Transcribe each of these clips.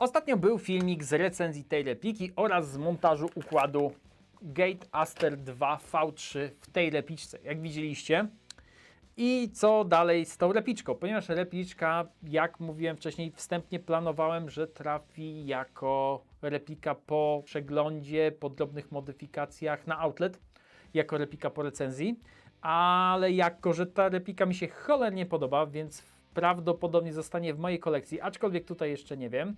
Ostatnio był filmik z recenzji tej repliki oraz z montażu układu Gate Aster 2 V3 w tej repliczce, jak widzieliście. I co dalej z tą repliczką? Ponieważ repliczka, jak mówiłem wcześniej, wstępnie planowałem, że trafi jako replika po przeglądzie, po drobnych modyfikacjach na outlet, jako replika po recenzji, ale jako, że ta replika mi się cholernie podoba, więc prawdopodobnie zostanie w mojej kolekcji, aczkolwiek tutaj jeszcze nie wiem.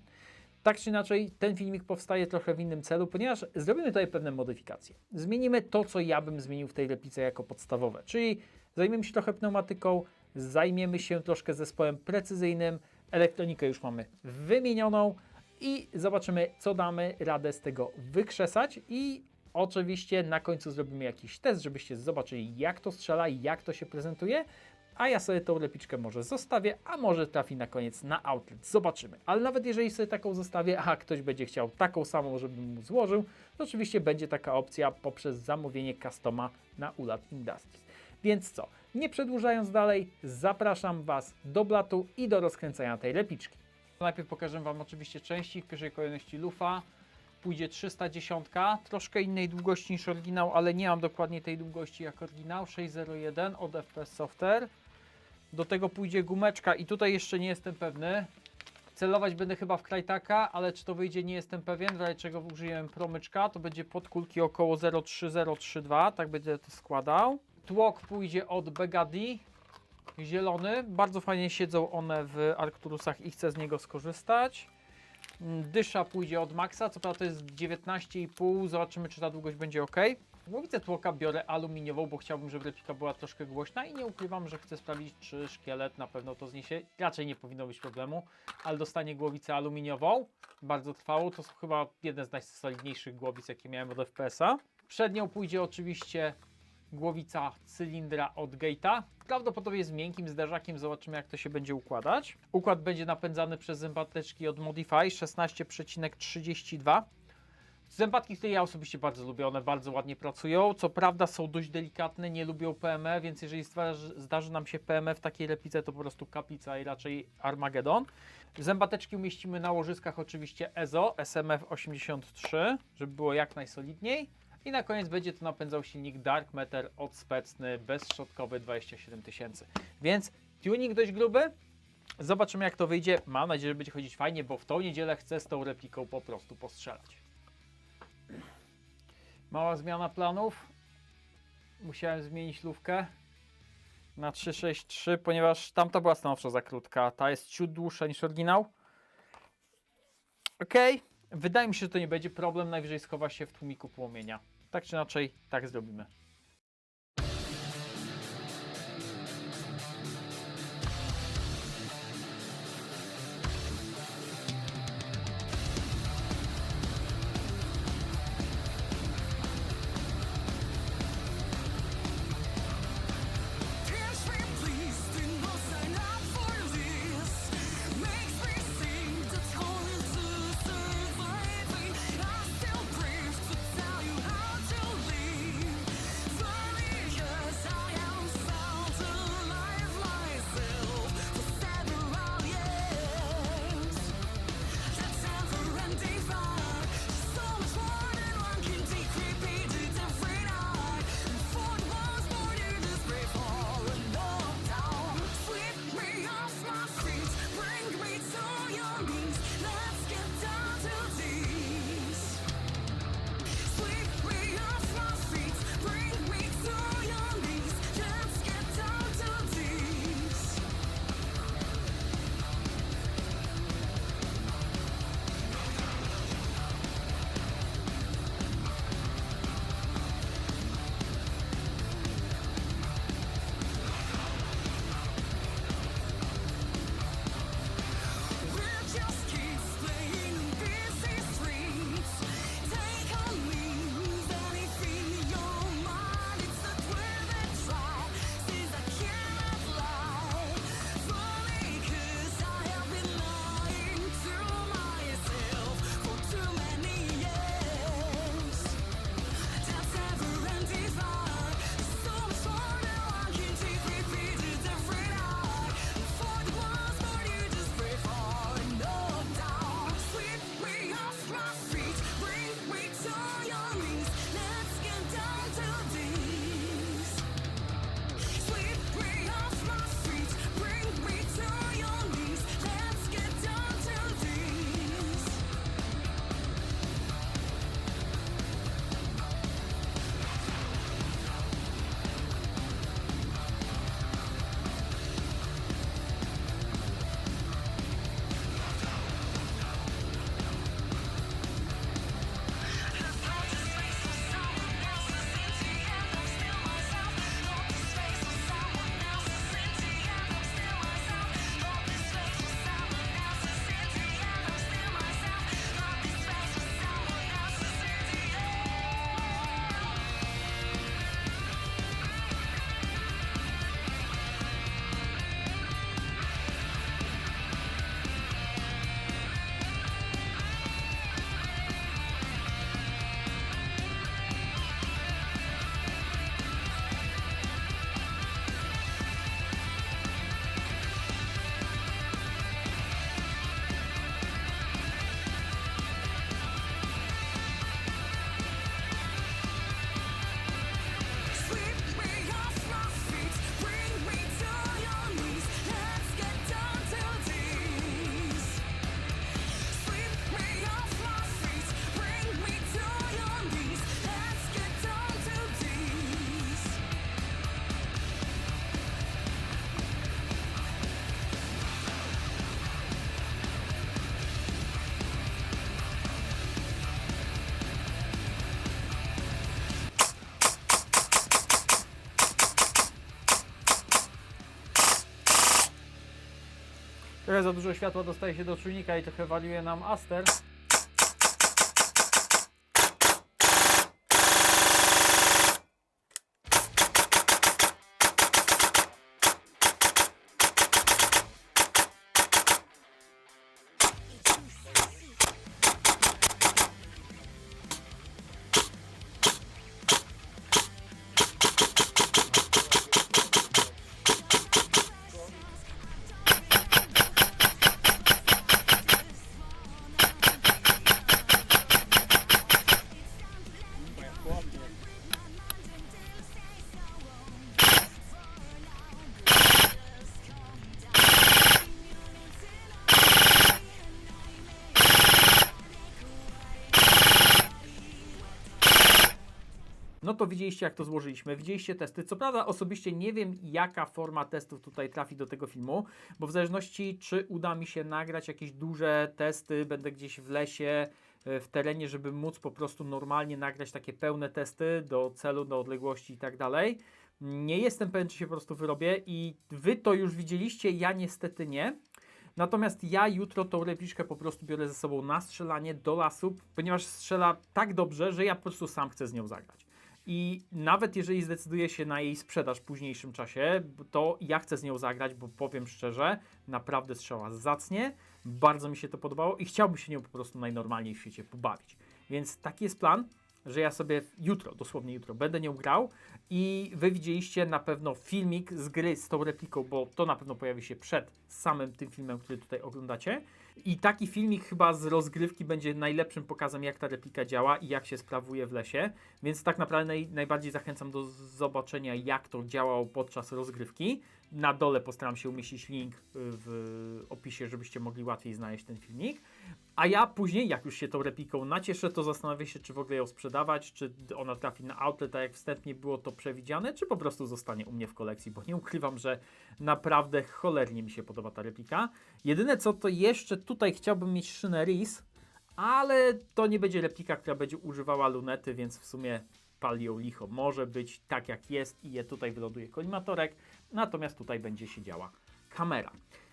Tak czy inaczej, ten filmik powstaje trochę w innym celu, ponieważ zrobimy tutaj pewne modyfikacje. Zmienimy to, co ja bym zmienił w tej replice jako podstawowe, czyli zajmiemy się trochę pneumatyką, zajmiemy się troszkę zespołem precyzyjnym, elektronikę już mamy wymienioną i zobaczymy, co damy radę z tego wykrzesać i oczywiście na końcu zrobimy jakiś test, żebyście zobaczyli, jak to strzela, jak to się prezentuje, a ja sobie tą repliczkę może zostawię, a może trafi na koniec na outlet. Zobaczymy. Ale nawet jeżeli sobie taką zostawię, a ktoś będzie chciał taką samą, żebym mu złożył, to oczywiście będzie taka opcja poprzez zamówienie customa na Ulat Industries. Więc co, nie przedłużając dalej, zapraszam Was do blatu i do rozkręcania tej repliczki. Najpierw pokażę Wam oczywiście części, w pierwszej kolejności lufa. Pójdzie 310, troszkę innej długości niż oryginał, ale nie mam dokładnie tej długości jak oryginał, 601 od FPS Software. Do tego pójdzie gumeczka i tutaj jeszcze nie jestem pewny. Celować będę chyba w Krajtaka, ale czy to wyjdzie nie jestem pewien, w razie czego użyłem promyczka, to będzie podkulki około 03032, tak będę to składał. Tłok pójdzie od Begadi, zielony, bardzo fajnie siedzą one w Arcturusach i chcę z niego skorzystać. Dysza pójdzie od Maxa, co prawda to jest 19,5, zobaczymy czy ta długość będzie ok. Głowicę tłoka biorę aluminiową, bo chciałbym, żeby replika była troszkę głośna i nie ukrywam, że chcę sprawdzić, czy szkielet na pewno to zniesie. Raczej nie powinno być problemu, ale dostanie głowicę aluminiową, bardzo trwałą, to są chyba jeden z najsolidniejszych głowic, jakie miałem od FPS-a. Przed nią pójdzie oczywiście głowica cylindra od Gate'a. Prawdopodobnie z miękkim zderzakiem, zobaczymy jak to się będzie układać. Układ będzie napędzany przez zębateczki od Modify 16,32. Zębatki, które ja osobiście bardzo lubię, one bardzo ładnie pracują. Co prawda są dość delikatne, nie lubią PME, więc jeżeli zdarzy, zdarzy nam się PME w takiej replice, to po prostu kaplica i raczej Armagedon. Zębateczki umieścimy na łożyskach oczywiście EZO SMF 83, żeby było jak najsolidniej. I na koniec będzie to napędzał silnik Dark Matter od Specny, bezszczotkowy 27000. Więc tuning dość gruby. Zobaczymy jak to wyjdzie. Mam nadzieję, że będzie chodzić fajnie, bo w tą niedzielę chcę z tą repliką po prostu postrzelać. Mała zmiana planów. Musiałem zmienić lówkę na 363, ponieważ tamta była stanowczo za krótka. Ta jest ciut dłuższa niż oryginał. Ok, wydaje mi się, że to nie będzie problem. Najwyżej schowa się w tłumiku płomienia. Tak czy inaczej, tak zrobimy. Trochę za dużo światła dostaje się do czujnika i trochę wariuje nam Aster. To widzieliście, jak to złożyliśmy. Widzieliście testy. Co prawda, osobiście nie wiem, jaka forma testów tutaj trafi do tego filmu, bo w zależności, czy uda mi się nagrać jakieś duże testy, będę gdzieś w lesie, e, w terenie, żeby móc po prostu normalnie nagrać takie pełne testy do celu, do odległości i tak dalej. Nie jestem pewien, czy się po prostu wyrobię i wy to już widzieliście, ja niestety nie. Natomiast ja jutro tą repliczkę po prostu biorę ze sobą na strzelanie do lasu, ponieważ strzela tak dobrze, że ja po prostu sam chcę z nią zagrać. I nawet jeżeli zdecyduję się na jej sprzedaż w późniejszym czasie, to ja chcę z nią zagrać, bo powiem szczerze, naprawdę strzała zacnie, bardzo mi się to podobało i chciałbym się nią po prostu najnormalniej w świecie pobawić. Więc taki jest plan, że ja sobie jutro, dosłownie jutro, będę nią grał i wy widzieliście na pewno filmik z gry z tą repliką, bo to na pewno pojawi się przed samym tym filmem, który tutaj oglądacie. I taki filmik chyba z rozgrywki będzie najlepszym pokazem, jak ta replika działa i jak się sprawuje w lesie. Więc tak naprawdę naj, najbardziej zachęcam do zobaczenia, jak to działało podczas rozgrywki. Na dole postaram się umieścić link w opisie, żebyście mogli łatwiej znaleźć ten filmik. A ja później, jak już się tą repliką nacieszę, to zastanowię się, czy w ogóle ją sprzedawać, czy ona trafi na outlet, tak jak wstępnie było to przewidziane, czy po prostu zostanie u mnie w kolekcji, bo nie ukrywam, że naprawdę cholernie mi się podoba ta replika. Jedyne co, to jeszcze tutaj chciałbym mieć szynę RIS, ale to nie będzie replika, która będzie używała lunety, więc w sumie pali ją licho. Może być tak jak jest i je tutaj wyląduje kolimatorek, natomiast tutaj będzie siedziała kamera.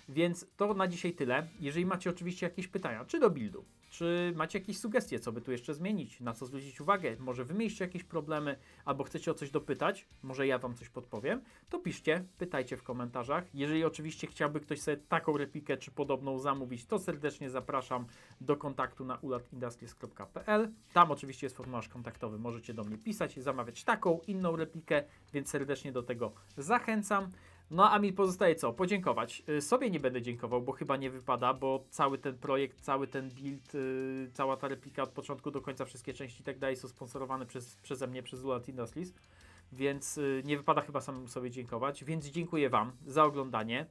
Więc to na dzisiaj tyle. Jeżeli macie oczywiście jakieś pytania, czy do buildu, czy macie jakieś sugestie, co by tu jeszcze zmienić, na co zwrócić uwagę, może wy mieliście jakieś problemy, albo chcecie o coś dopytać, może ja wam coś podpowiem, to piszcie, pytajcie w komentarzach. Jeżeli oczywiście chciałby ktoś sobie taką replikę czy podobną zamówić, to serdecznie zapraszam do kontaktu na ulatindustries.pl. Tam oczywiście jest formularz kontaktowy, możecie do mnie pisać, zamawiać taką, inną replikę, więc serdecznie do tego zachęcam. No a mi pozostaje co? Podziękować. Y, Sobie nie będę dziękował, bo chyba nie wypada, bo cały ten projekt, cały ten build, yy, cała ta replika od początku do końca, wszystkie części i tak dalej są sponsorowane przez, przeze mnie, przez Ulat Industries, więc y, nie wypada chyba samemu sobie dziękować, więc dziękuję Wam za oglądanie.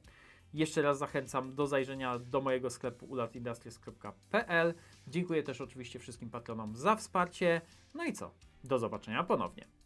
Jeszcze raz zachęcam do zajrzenia do mojego sklepu ulatindustries.pl. Dziękuję też oczywiście wszystkim patronom za wsparcie. No i co? Do zobaczenia ponownie.